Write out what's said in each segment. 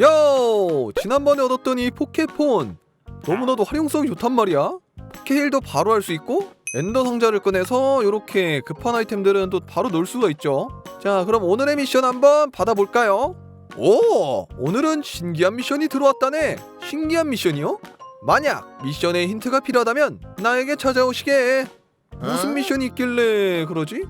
요! 지난번에 얻었던 이 포켓폰 너무나도 활용성이 좋단 말이야 포켓힐도 바로 할 수 있고 엔더 상자를 꺼내서 이렇게 급한 아이템들은 또 바로 넣을 수가 있죠 자 그럼 오늘의 미션 한번 받아볼까요? 오! 오늘은 신기한 미션이 들어왔다네 신기한 미션이요? 만약 미션에 힌트가 필요하다면 나에게 찾아오시게 무슨 미션이 있길래 그러지?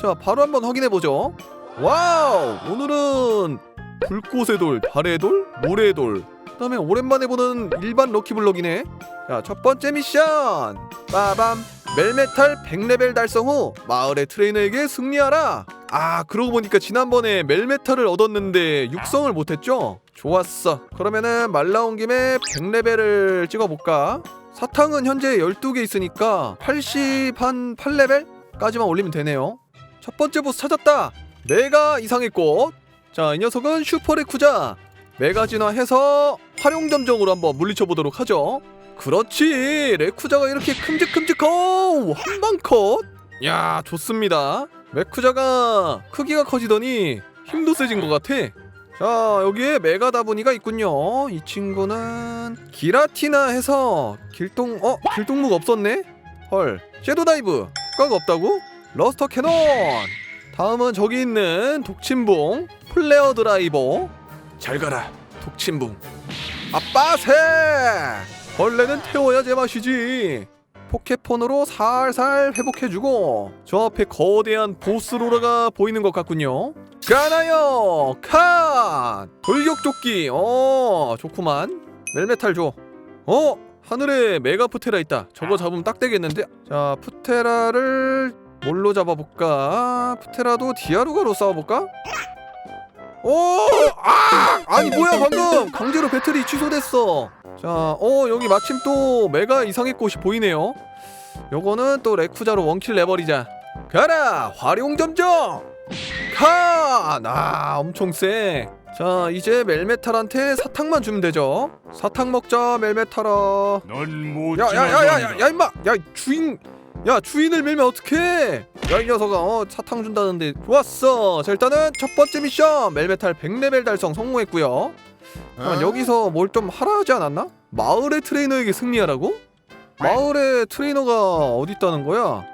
자 바로 한번 확인해보죠 와우! 오늘은 불꽃의 돌, 달의 돌, 모래의 돌. 그다음에 오랜만에 보는 일반 럭키블럭이네. 자, 첫 번째 미션. 빠밤. 멜메탈 100레벨 달성 후 마을의 트레이너에게 승리하라. 아, 그러고 보니까 지난번에 멜메탈을 얻었는데 육성을 못 했죠? 좋았어. 그러면은 말 나온 김에 100레벨을 찍어 볼까? 사탕은 현재 12개 있으니까 80 한 8레벨까지만 올리면 되네요. 첫 번째 보스 찾았다. 메가 이상의 꽃. 자, 이 녀석은 슈퍼레쿠자. 메가 진화 해서 활용 점정으로 한번 물리쳐 보도록 하죠. 그렇지. 레쿠자가 이렇게 큼직큼직하오. 한방 컷. 야, 좋습니다. 메쿠자가 크기가 커지더니 힘도 세진 것 같아. 자, 여기에 메가다보니가 있군요. 이 친구는 기라티나 해서 길동 어, 길동무가 없었네. 헐. 섀도우 다이브. 효과가 없다고? 러스터 캐논. 다음은 저기 있는 독침봉 플레어 드라이버. 잘 가라 독침봉 아빠세 벌레는 태워야 제맛이지. 포켓폰으로 살살 회복해주고 저 앞에 거대한 보스로라가 보이는 것 같군요. 가나요? 칸! 돌격조끼. 어 좋구만. 멜메탈 줘 어 하늘에 메가 푸테라 있다. 저거 잡으면 딱 되겠는데? 자 푸테라를 뭘로 잡아볼까? 푸테라도 디아루가로 싸워볼까? 오! 아! 아니 뭐야 방금 강제로 배틀이 취소됐어 자, 어 여기 마침 또 메가 이상의 꽃이 보이네요 요거는 또 레쿠자로 원킬 내버리자 가라! 활용 점정! 칸! 아 엄청 세 자, 이제 멜메탈한테 사탕만 주면 되죠 사탕 먹자 멜메탈아 넌 못 야 야 야 야 야 야, 임마 야 주인 야 주인을 밀면 어떡해 야이 녀석아 어 사탕 준다는데 좋았어 자 일단은 첫 번째 미션 멜메탈 100레벨 달성 성공했고요 잠깐 여기서 뭘 좀 하라 하지 않았나? 마을의 트레이너에게 승리하라고? 마을의 트레이너가 어디 있다는 거야?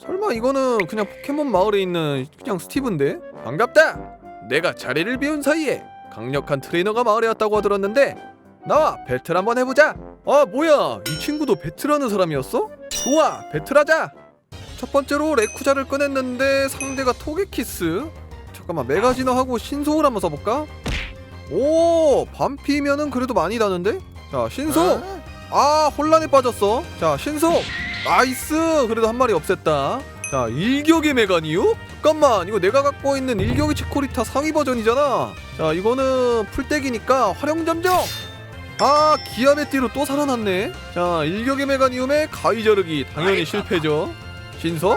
설마 이거는 그냥 포켓몬 마을에 있는 그냥 스티브인데? 반갑다 내가 자리를 비운 사이에 강력한 트레이너가 마을에 왔다고 들었는데 나와 배틀 한번 해보자 아 뭐야 이 친구도 배틀하는 사람이었어? 좋아 배틀하자! 첫 번째로 레쿠자를 꺼냈는데 상대가 토게키스? 잠깐만 메가진화하고 신소를 한번 써볼까? 오 반피면은 그래도 많이 다는데? 자 신소! 아 혼란에 빠졌어. 자 신소! 나이스! 그래도 한 마리 없앴다. 자 일격의 메가니요? 잠깐만 이거 내가 갖고 있는 일격의 치코리타 상위 버전이잖아. 자 이거는 풀떼기니까 활용 점정 아 기아메띠로 또 살아났네. 자 일격의 메가니움에 가위자르기 당연히 실패죠. 신석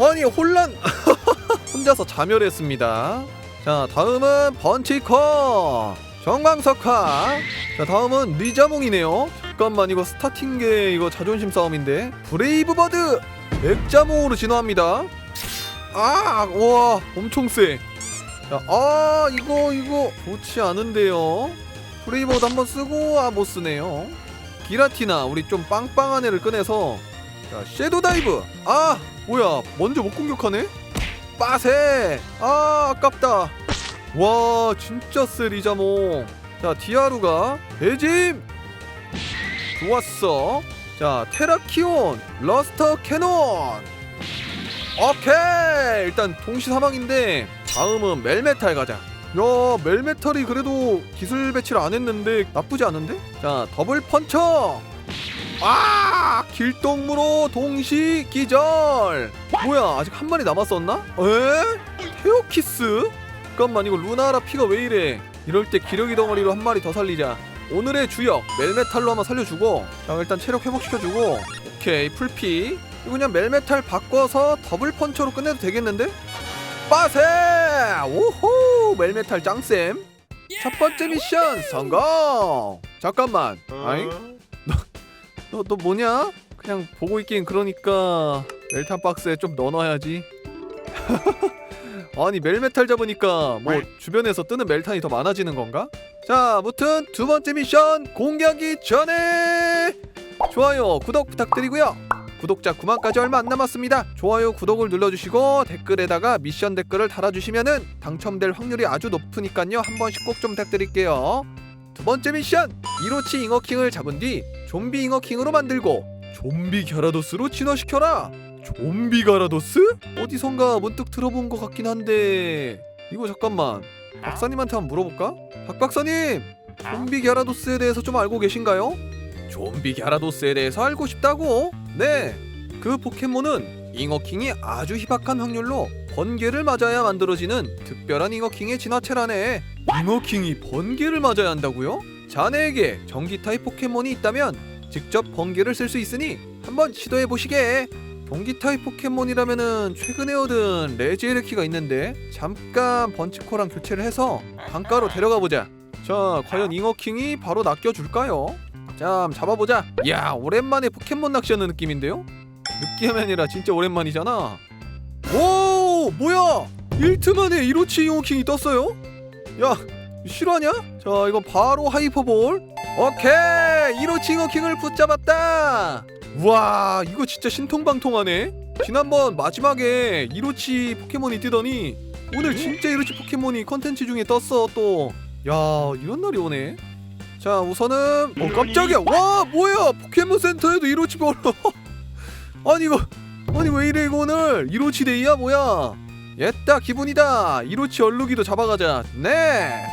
아니 혼란! 혼자서 자멸했습니다. 자 다음은 번치커! 정광석화 자 다음은 리자몽이네요. 잠깐만 이거 스타팅게 이거 자존심 싸움인데. 브레이브버드! 액자몽으로 진화합니다. 아 우와 엄청 세. 자, 아 이거 이거 좋지 않은데요 브레이버드 한번 쓰고 아 못 쓰네요. 기라티나 우리 좀 빵빵한 애를 꺼내서. 자 섀도우 다이브. 아 뭐야 먼저 못 공격하네? 빠세! 아 아깝다. 와 진짜 세 리자몽 자 디아루가 배짐! 좋았어. 자 테라키온 러스터 캐논. 오케이! 일단 동시 사망인데 다음은 멜메탈 가자 야 멜메탈이 그래도 기술 배치를 안 했는데 나쁘지 않은데? 자 더블 펀처 아 길동무로 동시 기절 뭐야 아직 한 마리 남았었나? 에? 테오키스? 잠깐만 이거 루나라 피가 왜 이래 이럴 때 기러기 덩어리로 한 마리 더 살리자 오늘의 주역 멜메탈로 한번 살려주고 자 일단 체력 회복시켜주고 오케이 풀피 이거 그냥 멜메탈 바꿔서 더블 펀처로 끝내도 되겠는데? 빠세! 오호! 멜메탈 짱쌤 첫 번째 미션 성공! 잠깐만 아잉? 너, 너 뭐냐? 그냥 보고 있긴 그러니까 멜탄 박스에 좀 넣어놔야지 아니 멜메탈 잡으니까 뭐 주변에서 뜨는 멜탄이 더 많아지는 건가? 자 무튼 두 번째 미션 공개하기 전에 좋아요 구독 부탁드리고요 구독자 9만까지 얼마 안 남았습니다 좋아요 구독을 눌러주시고 댓글에다가 미션 댓글을 달아주시면은 당첨될 확률이 아주 높으니까요 한 번씩 꼭 좀 부탁드릴게요 두 번째 미션 이로치 잉어킹을 잡은 뒤 좀비 잉어킹으로 만들고 좀비 갸라도스로 진화시켜라 좀비 갸라도스? 어디선가 문득 들어본 것 같긴 한데 이거 잠깐만 박사님한테 한번 물어볼까? 박 박사님 좀비 갸라도스에 대해서 좀 알고 계신가요? 좀비 갸라도스에 대해서 알고 싶다고? 네. 그 포켓몬은 잉어킹이 아주 희박한 확률로 번개를 맞아야 만들어지는 특별한 잉어킹의 진화체라네. 잉어킹이 번개를 맞아야 한다고요? 자네에게 전기 타입 포켓몬이 있다면 직접 번개를 쓸 수 있으니 한번 시도해 보시게. 전기 타입 포켓몬이라면은 최근에 얻은 레지에르키가 있는데 잠깐 번치코랑 교체를 해서 강가로 데려가 보자. 자, 과연 잉어킹이 바로 낚여줄까요? 자, 잡아보자. 야, 오랜만에 포켓몬 낚시하는 느낌인데요? 느낌이 아니라 진짜 오랜만이잖아. 오, 뭐야? 1트 만에 이로치 잉어킹이 떴어요? 야, 실화냐? 자, 이건 바로 하이퍼볼. 오케이, 이로치 잉어킹을 붙잡았다. 우와, 이거 진짜 신통방통하네. 지난번 마지막에 이로치 포켓몬이 뜨더니 오늘 진짜 이로치 포켓몬이 컨텐츠 중에 떴어 또. 야, 이런 날이 오네. 자 우선은 어 깜짝이야. 와 뭐야? 포켓몬 센터에도 이로치 벌어 아니 이거 아니 왜 이래 이거 오늘? 이로치 데이야 뭐야? 옛다 기분이다. 이로치 얼룩이도 잡아가자. 네.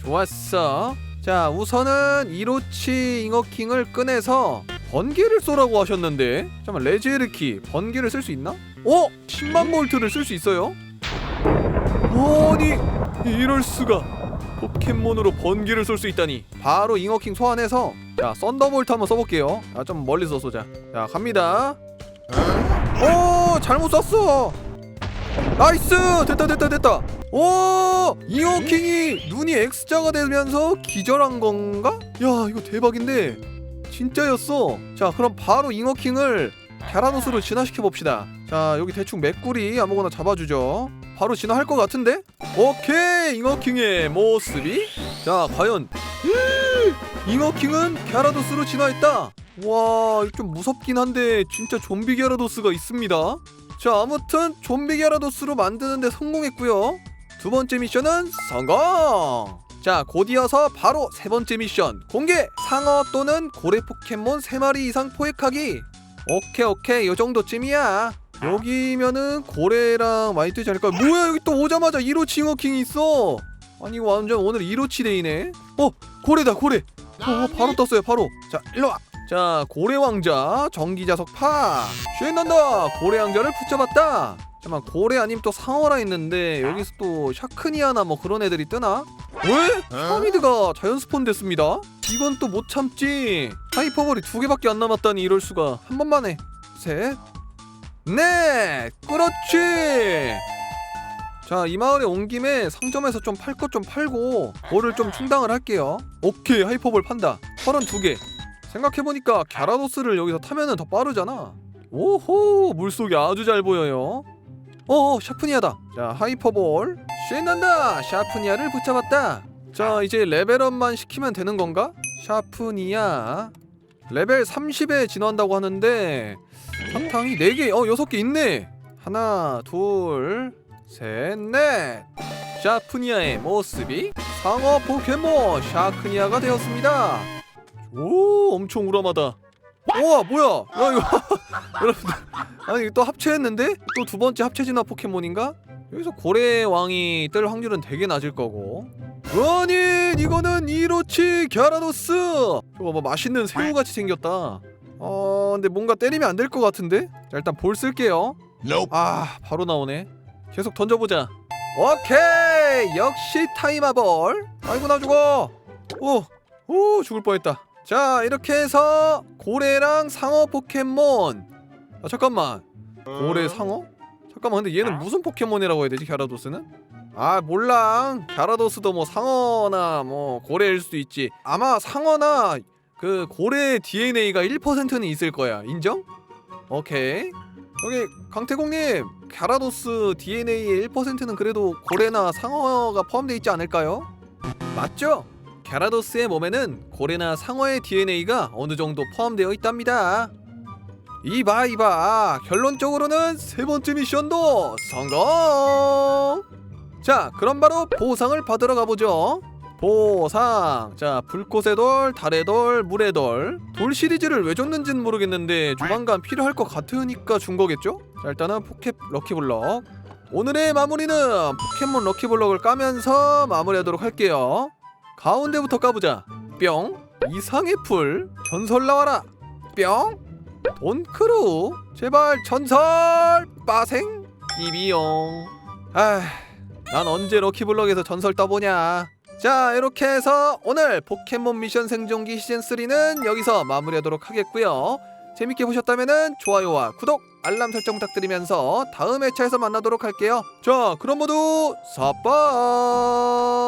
좋았어. 자 우선은 이로치 잉어킹을 꺼내서 번개를 쏘라고 하셨는데 잠깐만 레지에르키 번개를 쓸 수 있나? 어? 10만 볼트를 쓸 수 있어요? 아니 이럴 수가 포켓몬으로 번개를 쏠 수 있다니. 바로 잉어킹 소환해서 자 썬더볼트 한번 써볼게요. 아 좀 멀리서 쏘자. 자 갑니다. 오 잘못 쐈어. 나이스! 됐다 됐다 됐다. 오 잉어킹이 눈이 X자가 되면서 기절한 건가? 야 이거 대박인데. 진짜였어. 자 그럼 바로 잉어킹을 갸라노스로 진화시켜 봅시다. 자 여기 대충 메꾸리 아무거나 잡아주죠. 바로 진화할 것 같은데? 오케이! 잉어킹의 모습이? 자 과연 잉어킹은 갸라도스로 진화했다! 와 좀 무섭긴 한데 진짜 좀비 갸라도스가 있습니다. 자 아무튼 좀비 갸라도스로 만드는데 성공했고요. 두 번째 미션은 성공! 자 곧 이어서 바로 세 번째 미션. 공개! 상어 또는 고래 포켓몬 3마리 이상 포획하기 오케이 오케이. 요 정도쯤이야. 여기면은 고래랑 뜨지 않을까? 뭐야 여기 또 오자마자 이로치 잉어킹이 있어. 아니 완전 오늘 이로치 데이네. 어 고래다 고래. 어, 바로 떴어요 바로. 자 일로와. 자 고래 왕자 전기자석 파. 쉐난다. 고래 왕자를 붙잡았다 잠깐만 고래 아님 또 상어라 했는데 여기서 또 샤크니아나 뭐 그런 애들이 뜨나? 왜? 파미드가 자연 스폰 됐습니다 이건 또 못 참지 하이퍼볼이 두 개밖에 안 남았다니 이럴 수가 한 번만 해 셋 네, 그렇지. 자, 이 마을에 온 김에 상점에서 좀 팔 것 좀 팔고 볼을 좀 충당을 할게요. 오케이, 하이퍼볼 판다. 32개. 생각해보니까 갸라도스를 여기서 타면은 더 빠르잖아. 오호, 물속이 아주 잘 보여요. 어, 샤프니아다. 자, 하이퍼볼. 신난다. 샤프니아를 붙잡았다. 자, 이제 레벨업만 시키면 되는 건가? 샤프니아. 레벨 30에 진화한다고 하는데 사탕이 4개, 어 6개 있네. 하나, 둘, 셋, 넷. 샤프니아의 모습이 상어 포켓몬 샤크니아가 되었습니다. 오, 엄청 우람하다. 우와, 뭐야? 야, 이거 여러분들 아니 또 합체했는데? 또 두 번째 합체 진화 포켓몬인가? 여기서 고래 왕이 뜰 확률은 되게 낮을 거고. 아니, 이거는 이로치 갸라도스. 저거 뭐 맛있는 새우 같이 생겼다. 어 근데 뭔가 때리면 안 될 것 같은데? 자 일단 볼 쓸게요. 아 바로 나오네. 계속 던져보자. 오케이! 역시 타이마볼! 아이고 나 죽어! 오오 죽을 뻔했다 자 이렇게 해서 고래랑 상어 포켓몬 아 잠깐만 고래 상어? 잠깐만 근데 얘는 무슨 포켓몬이라고 해야 되지 갸라도스는? 아 몰라 갸라도스도 뭐 상어나 뭐 고래일 수도 있지 아마 상어나 그 고래 DNA가 1%는 있을 거야. 인정? 오케이. 여기 강태공님 갸라도스 DNA의 1%는 그래도 고래나 상어가 포함되어 있지 않을까요? 맞죠? 갸라도스의 몸에는 고래나 상어의 DNA가 어느 정도 포함되어 있답니다. 이봐 이봐 결론적으로는 세 번째 미션도 성공. 자 그럼 바로 보상을 받으러 가보죠. 보상 자 불꽃의 돌, 달의 돌, 물의 돌. 돌 시리즈를 왜 줬는지는 모르겠는데 조만간 필요할 것 같으니까 준 거겠죠? 자 일단은 포켓 럭키블럭. 오늘의 마무리는 포켓몬 럭키블럭을 까면서 마무리하도록 할게요. 가운데부터 까보자. 뿅. 이상의 풀. 전설 나와라. 뿅. 돈크루. 제발 전설. 빠생. 이비용. 아, 난 언제 럭키블럭에서 전설 떠보냐. 자, 이렇게 해서 오늘 포켓몬 미션 생존기 시즌 3는 여기서 마무리하도록 하겠고요. 재밌게 보셨다면 좋아요와 구독, 알람 설정 부탁드리면서 다음 회차에서 만나도록 할게요. 자, 그럼 모두 사빠.